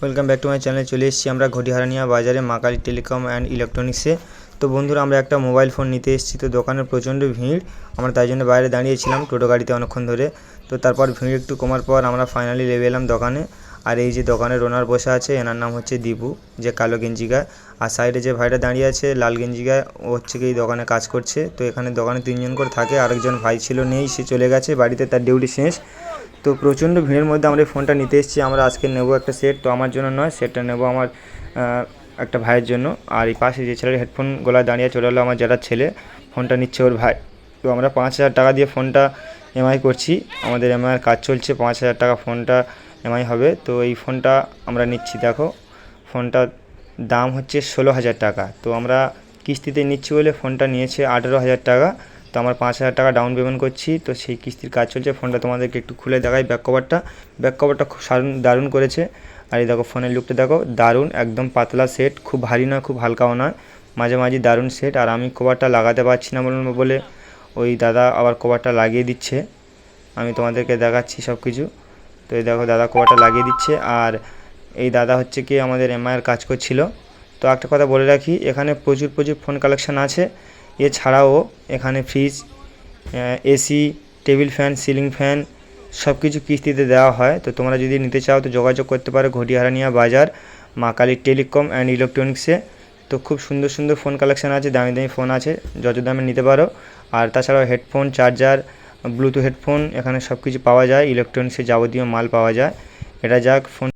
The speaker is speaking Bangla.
Welcome back to my channel চলে এসেছি আমরা ঘটিহারানিয়া বাজারে মা কালী টেলিকম অ্যান্ড ইলেকট্রনিক্সে তো বন্ধুরা, আমরা একটা মোবাইল ফোন নিতে এসেছি। তো দোকানে প্রচণ্ড ভিড়। আমরা তাই জন্য বাইরে দাঁড়িয়েছিলাম টোটো গাড়িতে অনেকক্ষণ ধরে। তো তারপর ভিড় একটু কমার পর আমরা ফাইনালি নেমে এলাম দোকানে। আর এই যে দোকানের ওনার বসে আছে, এনার নাম হচ্ছে দীপু, যে কালো গেঞ্জি গায়ে। আর সাইডে যে ভাইটা দাঁড়িয়ে আছে, লাল গেঞ্জি গায়ে, ও হচ্ছে এই দোকানে কাজ করছে। তো এখানে দোকানে তিনজন করে থাকে, আরেকজন ভাই ছিল, নেই, সে চলে গেছে, বাড়িতে তার ডিউটি শেষ। তো প্রচণ্ড ভিড়ের মধ্যে আমরা এই ফোনটা নিতে এসেছি। আমরা আজকে নেব একটা সেট, তো আমার জন্য নয়, সেটটা নেব আমার একটা ভাইয়ের জন্য। আর এই পাশে যে ছেলের হেডফোন গলায় দাঁড়িয়ে চলে হলো আমার যারা ছেলে, ফোনটা নিচ্ছে ওর ভাই। তো আমরা পাঁচ হাজার টাকা দিয়ে ফোনটা এমআই করছি। আমাদের এমআইয়ের কাজ চলছে, পাঁচ হাজার টাকা ফোনটা এমআই হবে। তো এই ফোনটা আমরা নিচ্ছি, দেখো। ফোনটার দাম হচ্ছে ষোলো হাজার টাকা। তো আমরা কিস্তিতে নিচ্ছি বলে ফোনটা নিয়েছে আঠেরো হাজার টাকা। তো আমার পাঁচ হাজার টাকা ডাউন পেমেন্ট করছি, তো সেই কিস্তির কাজ চলছে। ফোনটা তোমাদেরকে একটু খুলে দেখাই ব্যাক কভারটা ব্যাক কভারটা খুব সারুন, দারুণ করেছে। আর এই দেখো ফোনের লুকটা দেখো, দারুণ, একদম পাতলা সেট খুব ভারী নয়, খুব হালকাও নয়। মাঝে মাঝে দারুণ সেট আর আমি কভারটা লাগাতে পারছি না বলব বলে। ওই দাদা আবার কভারটা লাগিয়ে দিচ্ছে। আমি তোমাদেরকে দেখাচ্ছি সব কিছু তো এই দেখো, দাদা কভারটা লাগিয়ে দিচ্ছে। আর এই দাদা হচ্ছে কি আমাদের এমআইয়ের কাজ করছিল। তো একটা কথা বলে রাখি, এখানে প্রচুর প্রচুর ফোন কালেকশন আছে। এছাড়াও এখানে fridge AC table fan ceiling fan সব কিছু কিস্তিতে দেওয়া হয়। তো তোমরা যদি নিতে চাও তো যোগাযোগ করতে পারো ঘটিহারানিয়া বাজার, মা কালী টেলিকম অ্যান্ড ইলেকট্রনিক্সে তো খুব সুন্দর সুন্দর ফোন কালেকশান আছে, দামি দামি ফোন আছে, যত দামে নিতে পারো। আর তাছাড়াও হেডফোন চার্জার ব্লুটুথ হেডফোন এখানে সব কিছু পাওয়া যায় ইলেকট্রনিক্সের যাবতীয় মাল পাওয়া যায়। এটা যাক ফোন